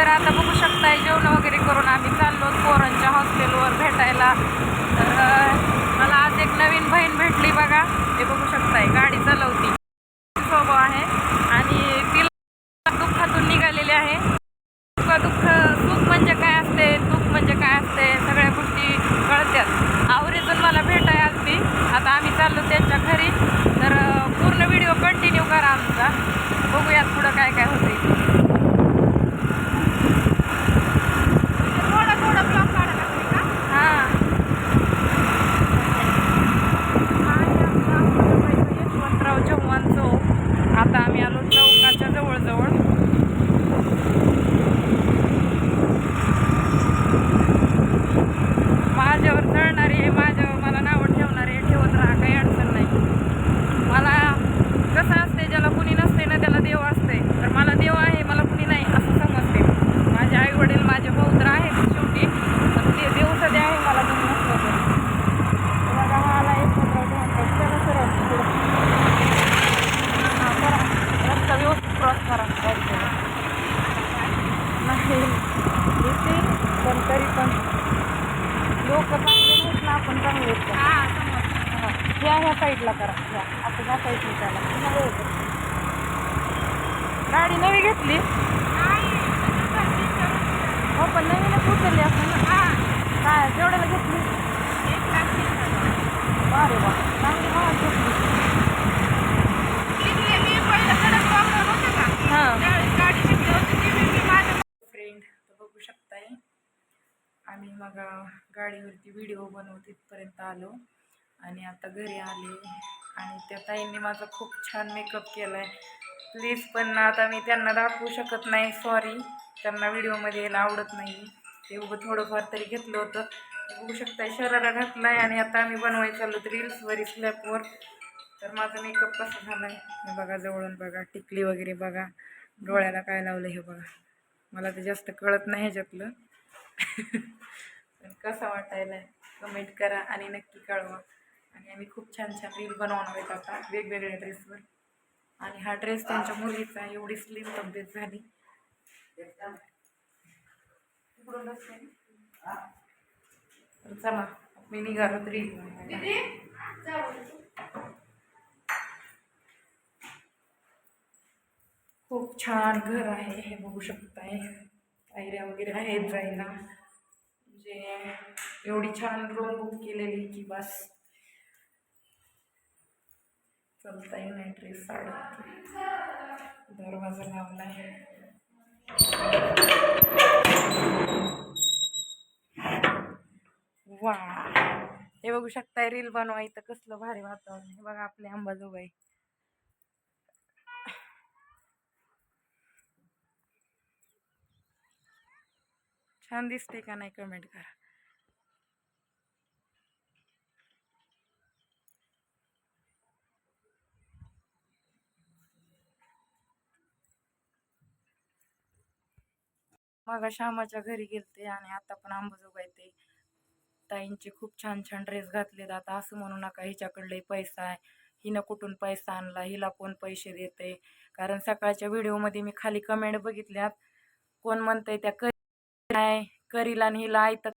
तर आता बघू शकताय जेवण वगैरे करून आम्ही चाललो पोरांच्या हॉस्टेलवर भेटायला. तर मला आज एक नवीन बहीण भेटली बघा. ते बघू शकताय गाडी चालवती. स्वभाव आहे आणि तिला दुःखातून निघालेली आहे सुख दुःख सुख म्हणजे काय असते दुःख म्हणजे काय असते सगळ्या गोष्टी कळतात आवरेजून मला भेटाय आलती आता आम्ही चाललो त्यांच्या घरी तर अं, पूर्ण व्हिडिओ कंटिन्यू करा आमचा बघूयात पुढं काय काय होते थोडा थोडा ब्लॉग काढा लागते का हां यशवंतराव चव्हाण चौक आता आम्ही आलो चौकाच्या जवळजवळ माझ्यावर चढणारे माझ्यावर मला नावं ठेवणारे ठेवत राहा काही अडचण नाही मला कसं असते ज्याला कुणी नसते ना त्याला देव असते तर मला देव आहे मला कुणी नाही असं समजते माझे आई वडील माझे भाऊ तर आहेत शेवटी पण ते देव सध्या आहे मला कोणी नसलं तर बघा हा आला एक चला सरळ पुढं. हां करा रस्ता व्यवस्थित क्रॉस करा गाडीचं. नाही येते पण तरी पण लोक चांगले नाहीत ना आपण चांगले आहेत या ह्या ह्या साईडला करा ह्या असं ह्या साईडला त्याला गाडी नवी घेतली हो पण नवीनच उचलली असं ना काय तेवढ्याला घेतली अरे वा चांगली भावात घेतली हां फ्रेंड बघू शकताय आम्ही मग गाडीवरती व्हिडिओ बनवत इथपर्यंत आलो. आणि आता घरी आले. आणि त्या ताईंनी माझा खूप छान मेकअप केला आहे प्लीज पण आता मी त्यांना दाखवू शकत नाही. सॉरी त्यांना व्हिडिओमध्ये यायला आवडत नाही. ते उभं थोडंफार तरी घेतलं होतं. बघू शकता शरारा घातला आहे आणि आता आम्ही बनवायचं चाललो तर रील्सवर स्लॅपवर तर माझा मेकअप कसा झाला आहे बघा जवळून बघा. टिकली वगैरे बघा. डोळ्याला काय लावलं हे बघा. मला तर जास्त कळत नाही ह्याच्यातलं. पण कसा वाटायला कमेंट करा आणि नक्की कळवा. आणि आम्ही खूप छान छान रील बनवणार आहेत आता वेगवेगळ्या ड्रेसवर आणि हा ड्रेस त्यांच्या मुलीचा एवढी स्लिम तब्येत झाली. तर चला मी निघालो तरी खूप छान घर आहे हे बघू शकताय. पायऱ्या वगैरे आहेत जायला. एवढी छान रूम बुक केलेली की बस. चलता नाही ड्रेस साडत दरवाजा आहे. वा हे बघू शकताय रील बनवा इथं कसलं भारी वातावरण हे बघा आपले अंबाजोगाई छान दिसते का नाही कमेंट करा. मग श्यामाच्या घरी गेलते आणि आता पण अंबाजोगाई ते ताईंचे खूप छान छान ड्रेस घातलेत. आता असं म्हणू नका हिच्याकडले पैसा आहे. हिनं कुठून पैसा आणला हिला कोण पैसे देते? कारण सकाळच्या व्हिडिओमध्ये मी खाली कमेंट बघितल्यात. कोण म्हणतंय त्या नाही. करीला आणि हिला ऐकत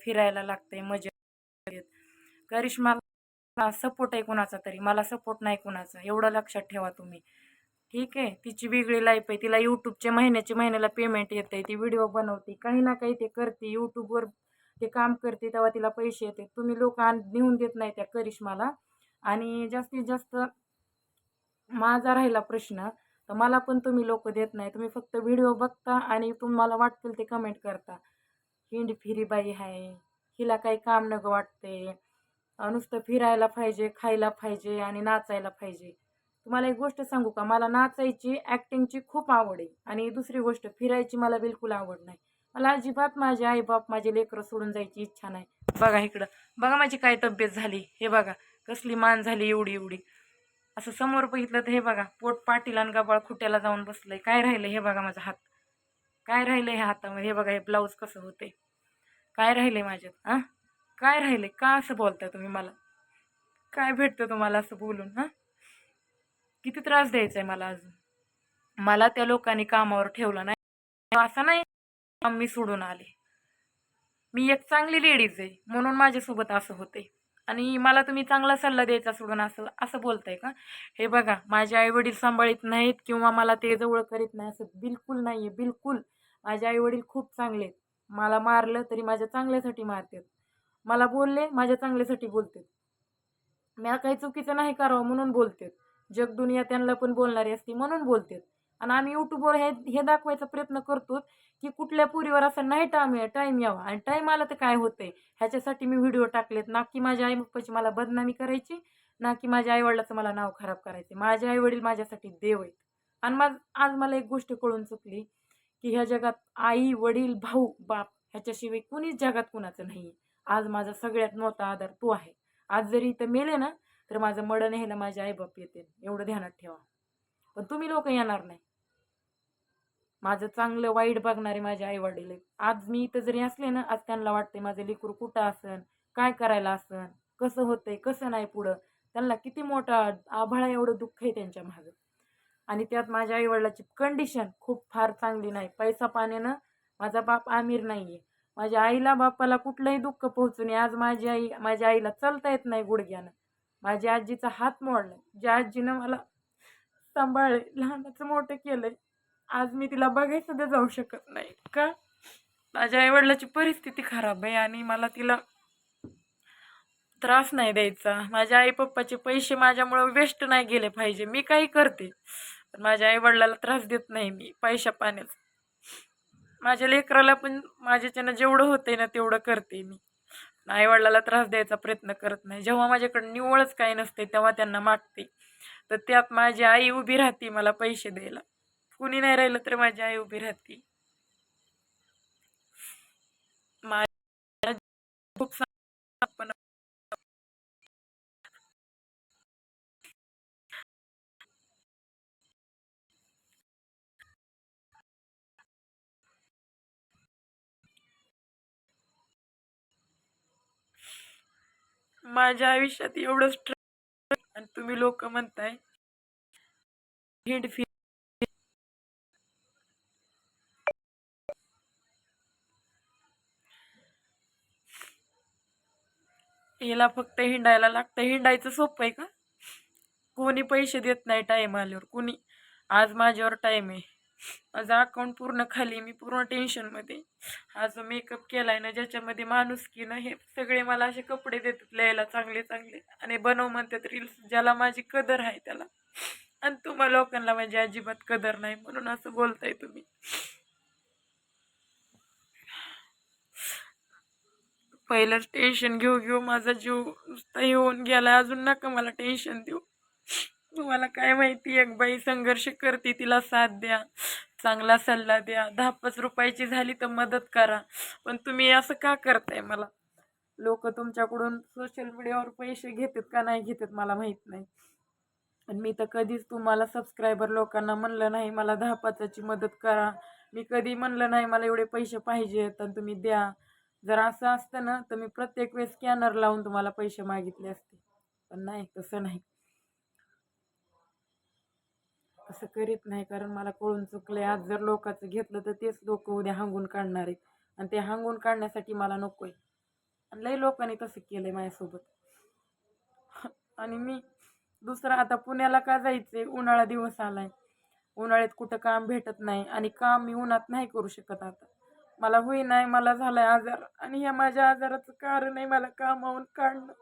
फिरायला लागतंय मजा येत करिश्माला सपोर्ट आहे कुणाचा तरी. मला सपोर्ट नाही कुणाचा. एवढं लक्षात ठेवा तुम्ही. ठीक आहे? तिची वेगळी लाईफ आहे. तिला यूट्यूबचे महिन्याच्या महिन्याला पेमेंट येते. ती व्हिडिओ बनवते. काही ना काही ते करते. यूट्यूबवर ते काम करते. तेव्हा तिला पैसे येते. तुम्ही लोक आण नेऊन देत नाही त्या करिश्माला. आणि जास्तीत जास्त माझा राहिला प्रश्न तर मला पण तुम्ही लोक देत नाही. तुम्ही फक्त व्हिडिओ बघता आणि तुम्हाला वाटतील ते कमेंट करता. हिंड फिरी बाई आहे हिला काही काम नको वाटते नुसतं फिरायला पाहिजे खायला पाहिजे आणि नाचायला पाहिजे. तुम्हाला एक गोष्ट सांगू का? मला नाचायची ॲक्टिंगची खूप आवड आहे. आणि दुसरी गोष्ट फिरायची मला बिलकुल आवड नाही. मला अजिबात माझे आईबाप माझे लेकरं सोडून जायची इच्छा नाही. बघा इकडं. बघा माझी काय तब्येत झाली. हे बघा कसली मान झाली एवढी एवढी असं समोर बघितलं तर हे बघा पोट पाटील आणि गबाळ खुट्याला जाऊन बसलंय. काय राहिलं हे बघा माझा हात. काय राहिलं हे हातामध्ये? हे बघा हे ब्लाऊज कसं होते काय राहिले माझ्यात हां? काय राहिले का असं बोलताय तुम्ही मला? काय भेटतं तुम्हाला असं बोलून हां? किती त्रास द्यायचा आहे मला अजून? मला त्या लोकांनी कामावर ठेवलं नाही. असं नाही मी सोडून आले. मी एक चांगली लेडीज आहे म्हणून माझ्यासोबत असं होते आणि मला तुम्ही चांगला सल्ला द्यायचा सोडून असं असं बोलताय का? हे बघा माझे आईवडील सांभाळीत नाहीत किंवा मला ते जवळ करीत नाही असं बिलकुल नाही आहे बिलकुल. माझे आईवडील खूप चांगले आहेत. मला मारलं तरी माझ्या चांगल्यासाठी मारतात. मला बोलले माझ्या चांगल्यासाठी बोलतात. मी काही चुकीचं नाही करावं म्हणून बोलतात. जग दुनिया त्यांना पण बोलणारी असती म्हणून बोलतात. आणि आम्ही यूट्यूबवर हे हे दाखवायचा प्रयत्न करतो की कुठल्या पुरीवर असं नाही टाईम टाईम यावा. आणि टाईम आला तर काय होतंय? ह्याच्यासाठी मी व्हिडिओ टाकलेत. ना की माझ्या आई बाप्पाची मला बदनामी करायची ना की माझ्या आईवडिलाचं मला नाव खराब करायचं. माझे आईवडील माझ्यासाठी देव आहेत. आणि माझ आज मला एक गोष्ट कळून चुकली की ह्या जगात आई वडील भाऊ बाप ह्याच्याशिवाय कुणीच जगात कुणाचं नाही आहे आज माझा सगळ्यात मोठा आधार तू आहे. आज जरी इथं मेले ना तर माझं मडण ह्याला माझे आईबाप येते एवढं ध्यानात ठेवा. पण तुम्ही लोक येणार नाही. माझं चांगलं वाईट बघणारे माझे आई वडील आज मी इथं जरी असले ना आज त्यांना वाटते माझं लेकरू कुठं असन काय करायला असन कसं होतंय कसं नाही पुढं त्यांना किती मोठा आभाळा एवढं दुःख आहे त्यांच्या मागं. आणि त्यात माझ्या आईवडिलाची कंडिशन खूप फार चांगली नाही. पैसा पाण्यानं माझा बाप आमिर नाही आहे माझ्या आईला बापाला कुठलंही दुःख पोहोचू नये. आज माझी आई माझ्या आईला चालता येत नाही गुडघ्यानं. माझ्या आजीचा हात मोडला ज्या आजीनं मला सांभाळले लहानाचं मोठं केलंय आज मी तिला बघायसुद्धा जाऊ शकत नाही. का? माझ्या आईवडिलाची परिस्थिती खराब आहे आणि मला तिला त्रास नाही द्यायचा. माझ्या आई पप्पाचे पैसे माझ्यामुळं वेस्ट नाही गेले पाहिजे. मी काही करते पण माझ्या आईवडिलाला त्रास देत नाही मी पैशा पाण्याचा. माझ्या लेकराला पण माझ्याच्यानं जेवढं होतंय ना तेवढं करते मी. आईवडिलाला त्रास द्यायचा प्रयत्न करत नाही. जेव्हा माझ्याकडं निवळच काही नसते तेव्हा त्यांना मागते. तर त्यात माझी आई उभी राहते मला पैसे द्यायला. कुणी नाही राहिलं तर माझी आई उभी राहते. माझ्या खूप पण माझ्या आयुष्यात एवढं स्ट्रेस आणि तुम्ही लोक म्हणताय. हिंड फिर हिला फक्त हिंडायला लागतं. हिंडायचं सोपं आहे का? कोणी पैसे देत नाही टाईम आल्यावर. कोणी आज माझ्यावर टाईम आहे. माझा अकाउंट पूर्ण खाली मी पूर्ण टेन्शनमध्ये हा जो मेकअप केला आहे ना ज्याच्यामध्ये माणूस की ना हे सगळे मला असे कपडे देतात लिहायला चांगले चांगले. आणि बनव म्हणतात रील्स ज्याला माझी कदर आहे त्याला. आणि तुम्हा लोकांना माझी अजिबात कदर नाही म्हणून असं बोलताय तुम्ही. पहिलंच टेन्शन घेऊ घेऊ माझा जीव नुसता येऊन गेला अजून नका मला टेन्शन देऊ. तुम्हाला काय माहिती एक बाई संघर्ष करते तिला साथ द्या. चांगला सल्ला द्या. दहा पाच रुपयाची झाली तर मदत करा. पण तुम्ही असं का करताय मला? लोक तुमच्याकडून सोशल मीडियावर पैसे घेतात का नाही घेतात मला माहीत नाही. आणि मी तर कधीच तुम्हाला सबस्क्रायबर लोकांना म्हणलं नाही मला दहा पाचाची मदत करा. मी कधी म्हणलं नाही मला एवढे पैसे पाहिजेत आणि तुम्ही द्या. जर असं असतं ना तर मी प्रत्येक वेळेस स्कॅनर लावून तुम्हाला पैसे मागितले असते. पण नाही तसं नाही. असं करीत नाही कारण मला कळून चुकलंय. आज जर लोकांचं घेतलं तर तेच लोक उद्या हांगून काढणार आहेत. आणि ते हांगून काढण्यासाठी मला नको आहे आणि लई लोकांनी तसं केलंय माझ्यासोबत. आणि मी दुसरं आता पुण्याला का जायचंय? उन्हाळा दिवस आलाय. उन्हाळ्यात कुठं काम भेटत नाही. आणि काम मी उन्हात नाही करू शकत आता. मला होई नाही मला झालाय आजार. आणि ह्या माझ्या आजाराचं कारण आहे मला कामावून काढणं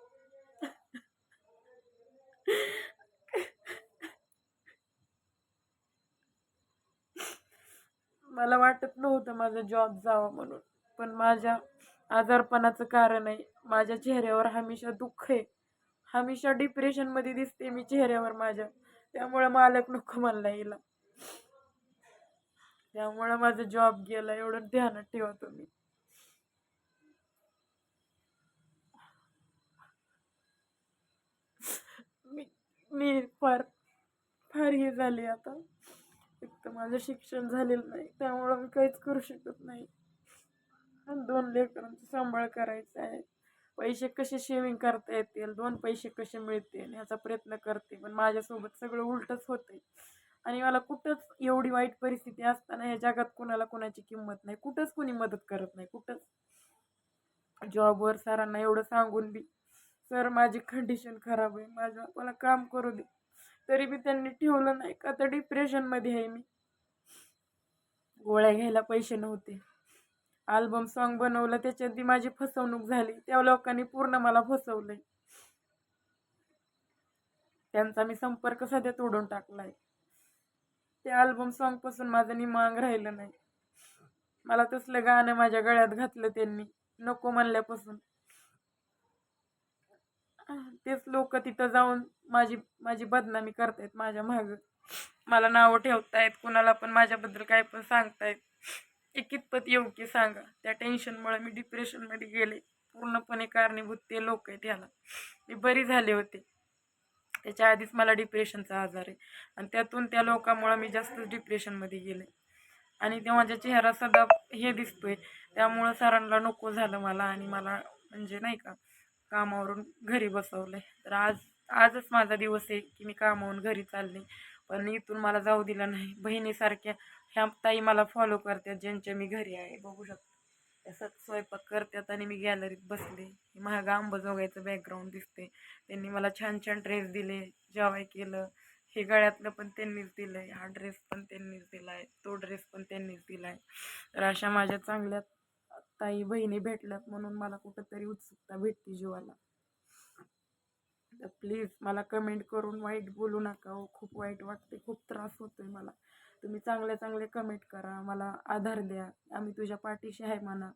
मला वाटत नव्हतं माझा जॉब जावा म्हणून. पण माझ्या आजारपणाचं कारण आहे माझ्या चेहऱ्यावर हमेशा दुःख आहे. हमेशा डिप्रेशनमध्ये दिसते मी चेहऱ्यावर माझ्या. त्यामुळं मालक नको म्हणला हिला. त्यामुळं माझा जॉब गेला एवढं ध्यानात ठेवा तुम्ही. मी मी फार फार हे झाले आता. एक तर माझं शिक्षण झालेलं नाही त्यामुळं मी काहीच करू शकत नाही. दोन लेकरांचा सांभाळ करायचा आहे. पैसे कसे शेविंग करता येतील? दोन पैसे कसे मिळतील? ह्याचा प्रयत्न करते. पण माझ्यासोबत सगळं उलटच होतंय. आणि मला कुठंच एवढी वाईट परिस्थिती असताना या जगात कोणाला कोणाची किंमत नाही. कुठंच कोणी मदत करत नाही. कुठंच. जॉबवर सरांना एवढं सांगून बी सर माझी कंडिशन खराब आहे. माझं मला काम करू दे. तरी बी त्यांनी ठेवलं नाही. का तर डिप्रेशनमध्ये आहे मी. गोळ्या घ्यायला पैसे नव्हते. आल्बम सॉन्ग बनवलं त्याच्यात बी माझी फसवणूक झाली. त्या लोकांनी पूर्ण मला फसवलंय. त्यांचा मी संपर्क सध्या तोडून टाकलाय. ते अल्बम सॉन्गपासून माझं निमांग राहिलं नाही. मला तसलं गाणं माझ्या गळ्यात घातलं त्यांनी नको म्हणल्यापासून. तेच लोक तिथं जाऊन माझी माझी बदनामी करतायत माझ्या माग. मला नावं ठेवतायत कुणाला पण माझ्याबद्दल काय पण सांगतायत. ते कितपत येऊ की सांगा. त्या टेन्शनमुळे मी डिप्रेशनमध्ये गेले. पूर्णपणे कारणीभूत ते लोक आहेत याला मी बरी झाले होते. त्याच्या आधीच मला डिप्रेशनचा आजार आहे. आणि त्यातून त्या लोकांमुळं मी जास्त डिप्रेशनमध्ये गेले. आणि ते माझ्या चेहरा सदा हे दिसतोय. त्यामुळं सरांना नको झालं मला आणि मला म्हणजे नाही का कामावरून घरी बसवलंय. तर आज आजच माझा दिवस आहे की मी कामावरून घरी चालले. पण इथून मला जाऊ दिलं नाही. बहिणीसारख्या ह्या ताई मला फॉलो करतात ज्यांच्या मी घरी आहे. बघू शकतो. तसंच स्वयंपाक करतात आणि मी गॅलरीत बसले. महाग अंबाजोगाईचं बॅकग्राऊंड दिसते त्यांनी मला छान छान ड्रेस दिले जेवाय केलं. हे गळ्यातलं पण त्यांनीच दिलं आहे हा ड्रेस पण त्यांनीच दिला आहे तो ड्रेस पण त्यांनीच दिला आहे तर अशा माझ्या चांगल्या ताई बहिणी भेटल्यात म्हणून मला कुठंतरी उत्सुकता भेटते जीवाला. तर प्लीज मला कमेंट करून वाईट बोलू नका हो. खूप वाईट वाटते खूप त्रास होतोय मला. तुम्ही चांगले चांगले कमेंट करा मला आधार द्या आम्ही तुझ्या पाठीशी आहे म्हणा.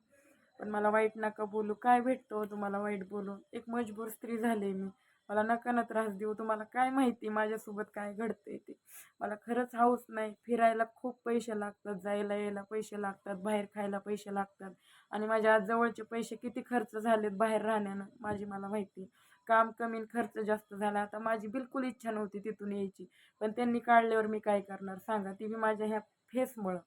पण मला वाईट नका बोलू. काय भेटतो हो तुम्हाला वाईट बोलून? एक मजबूर स्त्री झाले मी. मला नका ना त्रास देऊ. तुम्हाला काय माहिती माझ्यासोबत काय घडतंय ते? मला खरंच हाऊस नाही. फिरायला खूप पैसे लागतात जायला यायला पैसे लागतात बाहेर खायला पैसे लागतात. आणि माझ्या आज जवळचे पैसे किती खर्च झालेत बाहेर राहण्यानं? माझी मला माहिती. काम कमी खर्च जास्त झाला आता माझी बिलकुल इच्छा नव्हती तिथून यायची. पण त्यांनी काढल्यावर मी काय करणार? सांगा ती मी माझ्या ह्या फेसमुळं.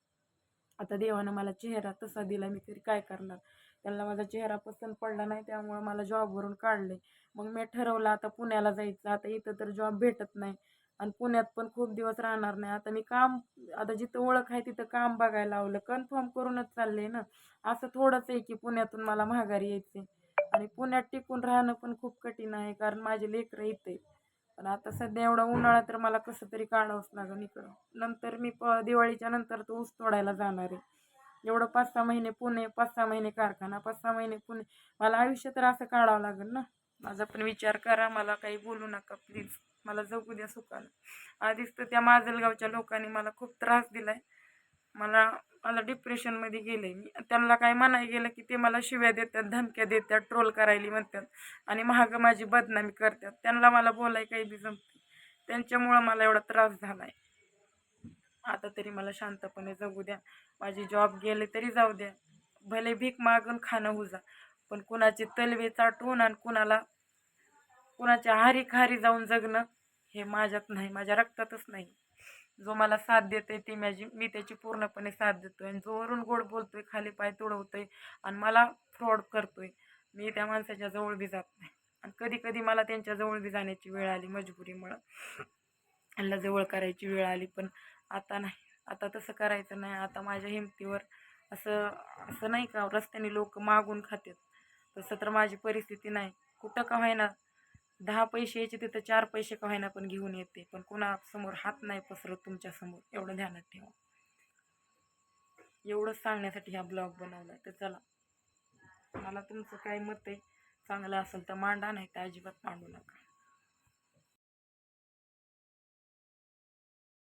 आता देवानं मला चेहरा तसा दिला मी तरी काय करणार? त्यांना माझा चेहरा पसंत पडला नाही त्यामुळं मला जॉबवरून काढले मग मी ठरवलं आता पुण्याला जायचं आता इथं तर जॉब भेटत नाही. आणि पुण्यात पण खूप दिवस राहणार नाही. आता मी काम आता जिथं ओळख आहे तिथं काम बघायला लावलं. कन्फर्म करूनच चालले ना. असं थोडंच आहे की पुण्यातून मला माघारी यायचे आणि पुण्यात टिकून राहणं पण खूप कठीण आहे कारण माझे लेकरं इथे पण आता सध्या एवढा उन्हाळा तर मला कसं तरी काढावंच लागेल इकडं. नंतर मी प दिवाळीच्या नंतर तो ऊस तोडायला जाणार आहे. एवढं पाच सहा महिने पुणे पाच सहा महिने कारखाना पाच सहा महिने पुणे. मला आयुष्य तर असं काढावं लागेल ना. माझा पण विचार करा मला काही बोलू नका प्लीज मला जगू द्या सुखानं. आधीच तर त्या माजलगावच्या लोकांनी मला खूप त्रास दिला आहे मला मला डिप्रेशनमध्ये गेले मी. त्यांना काय म्हणाय गेलं की ते मला शिव्या देतात धमक्या देतात ट्रोल करायला म्हणतात आणि महाग माझी बदनामी करतात. त्यांना मला बोलाय काही बी जमते त्यांच्यामुळं मला एवढा त्रास झाला आहे आता तरी मला शांतपणे जगू द्या. माझी जॉब गेले तरी जाऊ द्या. भले भीक मागून खाणं हुजा पण कुणाचे तलवे चाटून आणि कुणाला कुणाच्या हारी खारी जाऊन जगणं हे माझ्यात नाही माझ्या रक्तातच नाही. जो मला साथ देतोय ती माझी मी त्याची पूर्णपणे साथ देतो आणि जो वरून गोड बोलतोय खाली पाय तुडवतोय आणि मला फ्रॉड करतोय मी त्या माणसाच्या जवळ बी जात नाही. आणि कधी कधी मला त्यांच्या जवळ बी जाण्याची वेळ आली मजबुरीमुळं. त्यांना जवळ करायची वेळ आली पण आता नाही. आता तसं करायचं नाही. आता माझ्या हिमतीवर असं असं नाही का रस्त्याने लोक मागून खातात तसं तर माझी परिस्थिती नाही. कुठं का व्हायना दहा पैसे यायचे तिथं चार पैसे का व्हायना पण घेऊन येते. पण कुणासमोर हात नाही पसरत तुमच्यासमोर. एवढं ध्यानात ठेवा. एवढंच सांगण्यासाठी हा ब्लॉग बनवला तर चला. मला तुमचं काय मत आहे? चांगलं असेल तर मांडा नाही तर अजिबात मांडू नका.